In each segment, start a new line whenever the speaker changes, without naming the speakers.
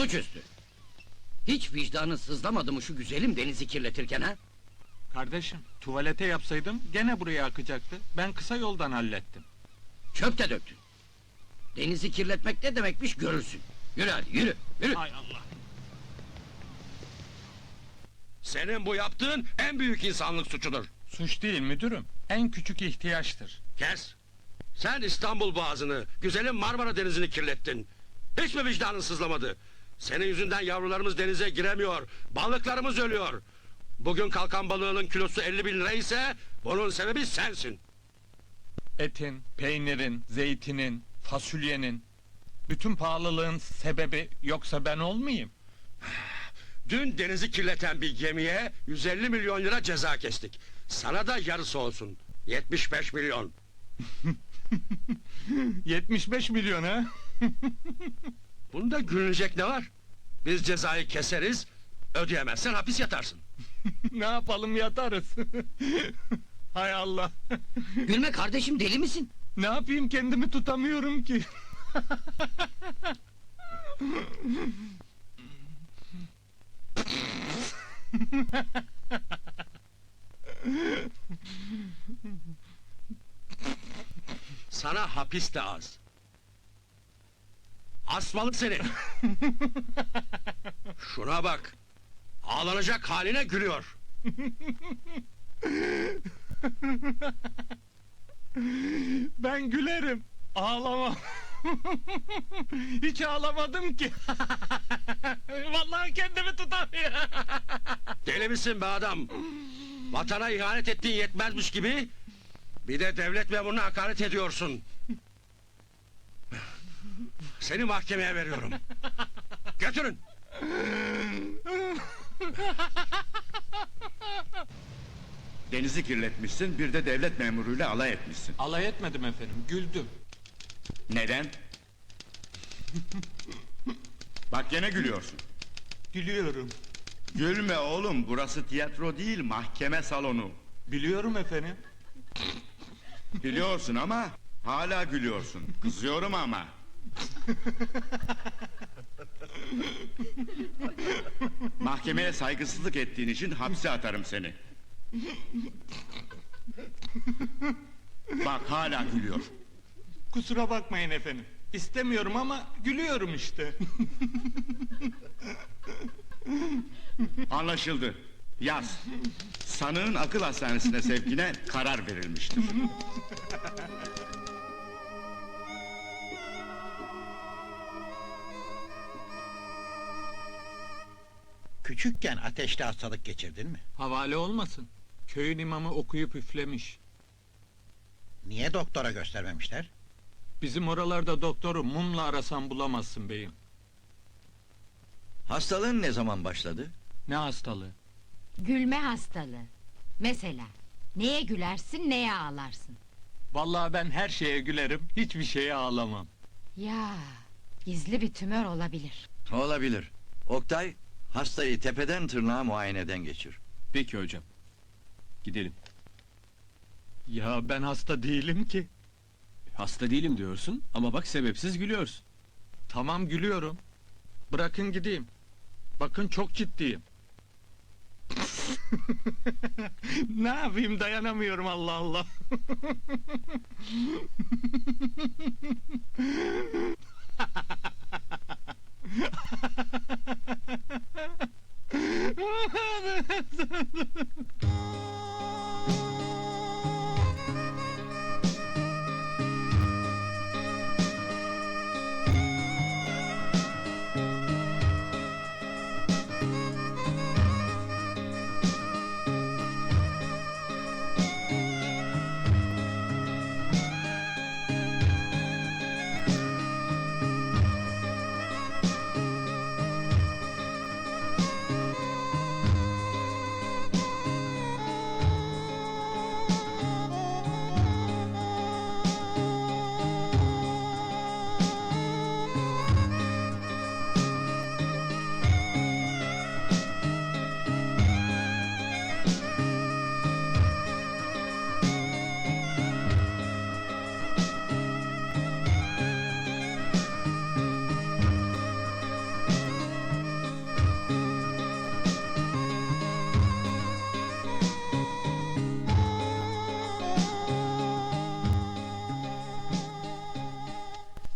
Suçüstü. Hiç vicdanın sızlamadı mı şu güzelim denizi kirletirken ha?
Kardeşim, tuvalete yapsaydım gene buraya akacaktı. Ben kısa yoldan hallettim.
Çöp de döktün. Denizi kirletmek ne demekmiş görürsün. Yürü hadi yürü, yürü.
Hay Allah.
Senin bu yaptığın en büyük insanlık suçudur.
Suç değil müdürüm. En küçük ihtiyaçtır.
Kes. Sen İstanbul Boğazı'nı, güzelim Marmara Denizi'ni kirlettin. Hiç mi vicdanın sızlamadı? Senin yüzünden yavrularımız denize giremiyor. Balıklarımız ölüyor. Bugün kalkan balığının kilosu 50 bin lira ise bunun sebebi sensin.
Etin, peynirin, zeytinin, fasulyenin... Bütün pahalılığın sebebi yoksa ben olmayayım.
Dün denizi kirleten bir gemiye 150 milyon lira ceza kestik. Sana da yarısı olsun. 75 milyon.
75 milyon ha?
Bunda gülünecek ne var? Biz cezayı keseriz, ödeyemezsen hapis yatarsın.
ne yapalım yatarız. Hay Allah.
Gülme kardeşim deli misin?
ne yapayım kendimi tutamıyorum ki.
Sana hapis de az. Asmalı seni. Şuna bak. Ağlanacak haline gülüyor.
Ben gülerim. Ağlamam. Hiç ağlamadım ki. Vallahi kendimi tutamıyorum.
Deli misin be adam? Vatana ihanet ettiğin yetmezmiş gibi... ...bir de devlet memuruna hakaret ediyorsun. Seni mahkemeye veriyorum. Götürün.
Denizi kirletmişsin, bir de devlet memuruyla alay etmişsin.
Alay etmedim efendim, güldüm.
Neden? Bak gene gülüyorsun.
Gülüyorum.
Gülme oğlum, burası tiyatro değil, mahkeme salonu.
Biliyorum efendim.
Biliyorsun ama hala gülüyorsun. Kızıyorum ama. Mahkemeye saygısızlık ettiğin için hapse atarım seni. Bak hala gülüyor.
Kusura bakmayın efendim. İstemiyorum ama gülüyorum işte.
Anlaşıldı. Yaz. Sanığın akıl hastanesine sevkine karar verilmiştir.
Küçükken ateşli hastalık geçirdin mi?
Havale olmasın. Köyün imamı okuyup üflemiş.
Niye doktora göstermemişler?
Bizim oralarda doktoru mumla arasan bulamazsın beyim.
Hastalığın ne zaman başladı?
Ne hastalığı?
Gülme hastalığı. Mesela neye gülersin neye ağlarsın.
Vallahi ben her şeye gülerim, hiçbir şeye ağlamam.
Ya gizli bir tümör olabilir.
Olabilir. Oktay, hastayı tepeden tırnağa muayeneden geçir.
Peki hocam. Gidelim.
Ya ben hasta değilim ki.
Hasta değilim diyorsun ama bak sebepsiz gülüyorsun.
Tamam gülüyorum. Bırakın gideyim. Bakın çok ciddiyim. ne yapayım dayanamıyorum Allah Allah. ああ。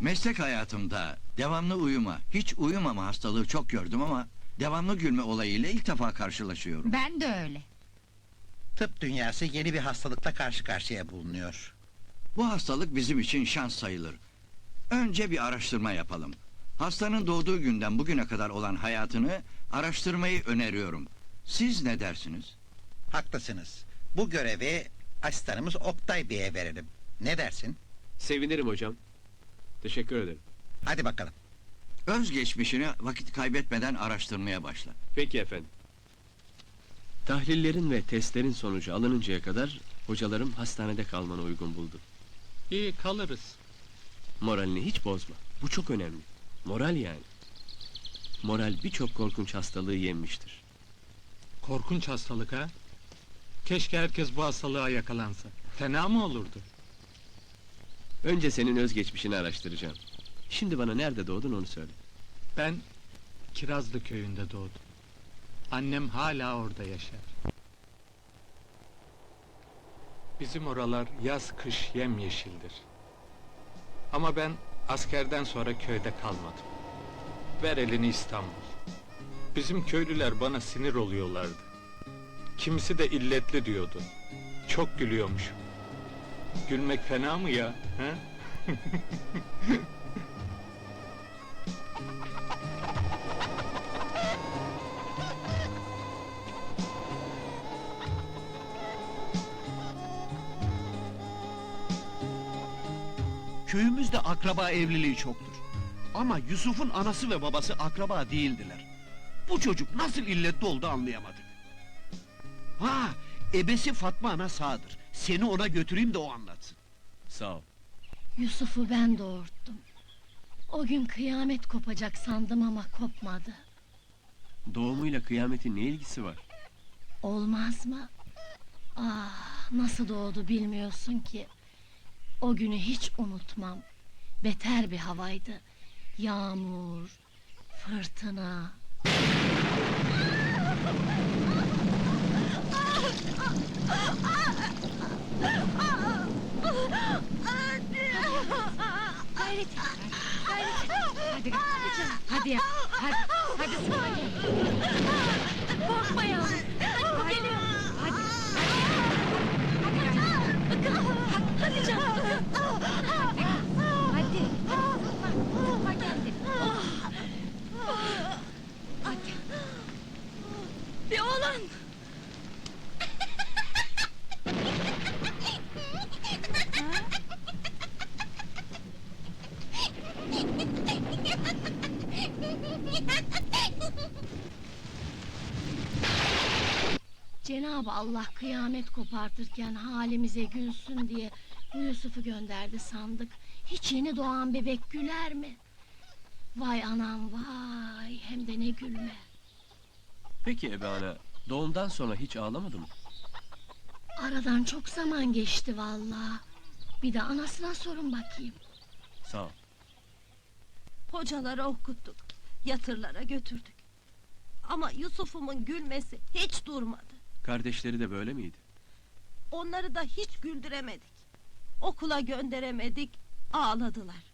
Meslek hayatımda devamlı uyuma, hiç uyumama hastalığı çok gördüm ama devamlı gülme olayıyla ilk defa karşılaşıyorum.
Ben de öyle.
Tıp dünyası yeni bir hastalıkla karşı karşıya bulunuyor.
Bu hastalık bizim için şans sayılır. Önce bir araştırma yapalım. Hastanın doğduğu günden bugüne kadar olan hayatını araştırmayı öneriyorum. Siz ne dersiniz?
Haklısınız. Bu görevi asistanımız Oktay Bey'e verelim. Ne dersin?
Sevinirim hocam. Teşekkür ederim.
Hadi bakalım.
Özgeçmişini vakit kaybetmeden araştırmaya başla.
Peki efendim. Tahlillerin ve testlerin sonucu alınıncaya kadar hocalarım hastanede kalmanı uygun buldu.
İyi kalırız.
Moralini hiç bozma. Bu çok önemli. Moral yani. Moral birçok korkunç hastalığı yenmiştir.
Korkunç hastalık ha? Keşke herkes bu hastalığa yakalansa. Fena mı olurdu?
Önce senin özgeçmişini araştıracağım. Şimdi bana nerede doğdun onu söyle.
Ben Kirazlı köyünde doğdum. Annem hala orada yaşar. Bizim oralar yaz kış yemyeşildir. Ama ben askerden sonra köyde kalmadım. Ver elini İstanbul. Bizim köylüler bana sinir oluyorlardı. Kimisi de illetli diyordu. Çok gülüyormuşum. Gülmek fena mı ya? He?
Köyümüzde akraba evliliği çoktur. Ama Yusuf'un anası ve babası akraba değildiler. Bu çocuk nasıl illetli oldu anlayamadık. Ha, ebesi Fatma ana sağdır. Seni ona götüreyim de o anlatsın.
Sağ ol.
Yusuf'u ben doğurttum. O gün kıyamet kopacak sandım ama kopmadı.
Doğumuyla kıyametin ne ilgisi var?
Olmaz mı? Ah, nasıl doğdu bilmiyorsun ki. O günü hiç unutmam. Beter bir havaydı. Yağmur, fırtına.
Gayret et. Gayret et. Hadi hadi. Hadi ya. Hadi. Hadi sana gel.
Korkma yavrum.
Hadi.
Geliyor.
Hadi.
Hadi canım.
Hadi. Hadi. Tutma. Tutma kendini. Hadi.
Bir oğlan. Cenab-ı Allah kıyamet kopartırken halimize gülsün diye bu Yusuf'u gönderdi sandık. Hiç yeni doğan bebek güler mi? Vay anam vay hem de ne gülme.
Peki Ebe Ana, doğumdan sonra hiç ağlamadı mı?
Aradan çok zaman geçti vallahi. Bir de anasına sorun bakayım.
Sağ ol.
Hocalara okuttuk, yatırlara götürdük. Ama Yusuf'umun gülmesi hiç durmadı.
Kardeşleri de böyle miydi?
Onları da hiç güldüremedik. Okula gönderemedik, ağladılar.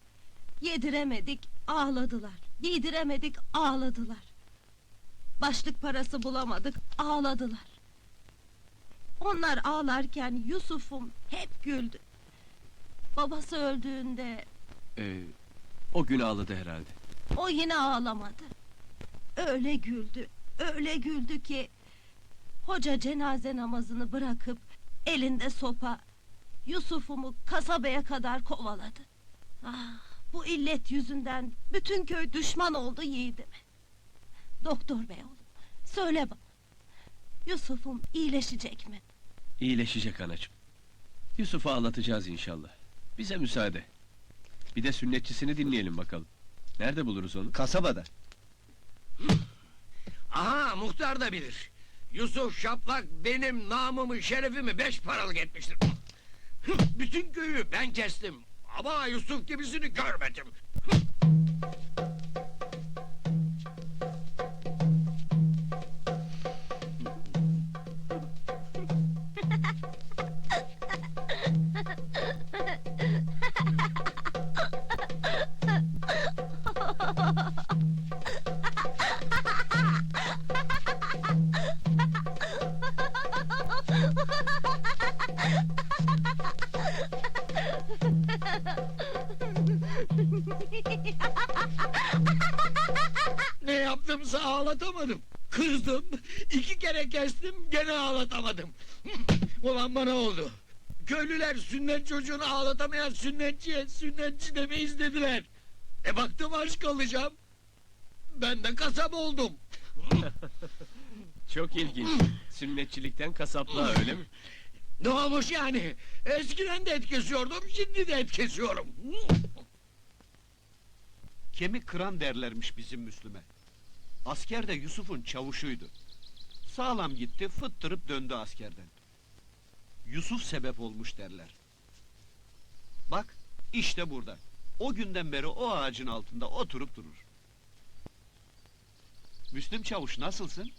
Yediremedik, ağladılar. Giydiremedik, ağladılar. Başlık parası bulamadık, ağladılar. Onlar ağlarken Yusuf'um hep güldü. Babası öldüğünde
Ee, o gün ağladı herhalde.
O yine ağlamadı. Öyle güldü, öyle güldü ki... Hoca cenaze namazını bırakıp elinde sopa Yusuf'umu kasabaya kadar kovaladı. Ah, bu illet yüzünden bütün köy düşman oldu yiğidime. Doktor bey oğlum, söyle bana. Yusuf'um iyileşecek mi?
İyileşecek anacığım. Yusuf'u ağlatacağız inşallah. Bize müsaade. Bir de sünnetçisini dinleyelim bakalım. Nerede buluruz onu?
Kasabada.
Aha muhtar da bilir. Yusuf Şaplak benim namımı şerefimi beş paralık etmiştir. Bütün köyü ben kestim. Ama Yusuf gibisini görmedim. Gene ağlatamadım. Ulan bana oldu. Köylüler sünnet çocuğunu ağlatamayan sünnetçiye sünnetçi demeyiz dediler. E baktım aç kalacağım. Ben de kasap oldum.
Çok ilginç. Sünnetçilikten kasaplığa öyle mi?
Ne olmuş yani? Eskiden de et kesiyordum, şimdi de et kesiyorum.
Kemik kıran derlermiş bizim Müslüme. Asker de Yusuf'un çavuşuydu. Sağlam gitti, fıttırıp döndü askerden. Yusuf sebep olmuş derler. Bak, işte burada. O günden beri o ağacın altında oturup durur. Müslüm çavuş nasılsın?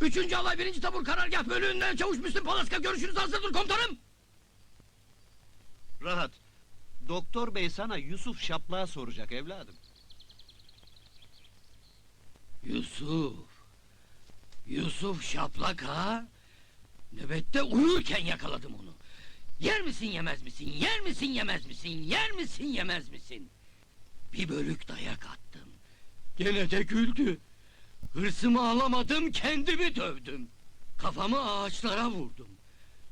Üçüncü alay birinci tabur karargah bölüğünden çavuş Müslüm Palaska görüşünüz hazırdır komutanım.
Rahat. Doktor bey sana Yusuf Şaplak'ı soracak evladım.
Yusuf. Yusuf şaplak ha? Nöbette uyurken yakaladım onu. Yer misin yemez misin? Yer misin yemez misin? Yer misin yemez misin? Bir bölük dayak attım. Gene de güldü. Hırsımı alamadım kendimi dövdüm. Kafamı ağaçlara vurdum.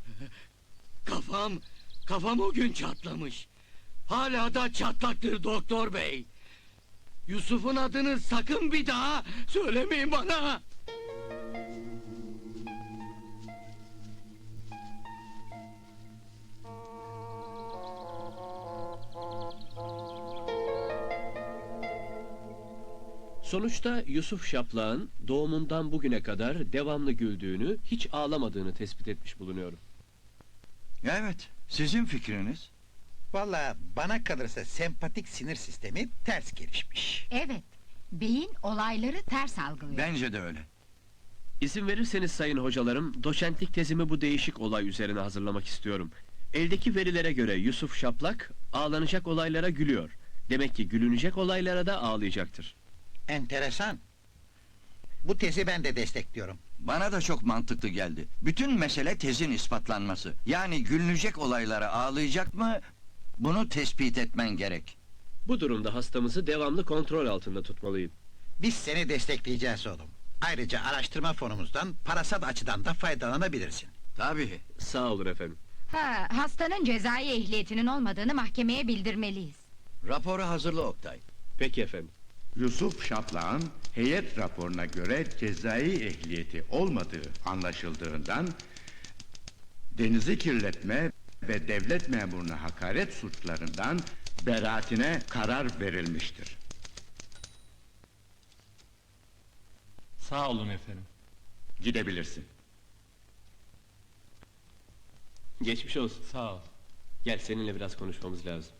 Kafam, kafam o gün çatlamış. Hala da çatlaktır doktor bey. Yusuf'un adını sakın bir daha söylemeyin bana.
Sonuçta Yusuf Şaplak'ın doğumundan bugüne kadar devamlı güldüğünü, hiç ağlamadığını tespit etmiş bulunuyorum.
Evet, sizin fikriniz?
Vallahi bana kalırsa sempatik sinir sistemi ters gelişmiş.
Evet. Beyin olayları ters algılıyor.
Bence de öyle.
İzin verirseniz sayın hocalarım, doçentlik tezimi bu değişik olay üzerine hazırlamak istiyorum. Eldeki verilere göre Yusuf Şaplak, ağlanacak olaylara gülüyor. Demek ki gülünecek olaylara da ağlayacaktır.
Enteresan. Bu tezi ben de destekliyorum.
Bana da çok mantıklı geldi. Bütün mesele tezin ispatlanması. Yani gülünecek olaylara ağlayacak mı? Bunu tespit etmen gerek.
Bu durumda hastamızı devamlı kontrol altında tutmalıyım.
Biz seni destekleyeceğiz oğlum. Ayrıca araştırma fonumuzdan parasal açıdan da faydalanabilirsin.
Tabii.
Sağ olun efendim.
Ha, hastanın cezai ehliyetinin olmadığını mahkemeye bildirmeliyiz.
Raporu hazırla Oktay.
Peki efendim.
Yusuf Şaplak'ın heyet raporuna göre cezai ehliyeti olmadığı anlaşıldığından denizi kirletme ve devlet memuruna hakaret suçlarından beraatine karar verilmiştir.
Sağ olun efendim.
Gidebilirsin.
Geçmiş olsun.
Sağ ol.
Gel seninle biraz konuşmamız lazım.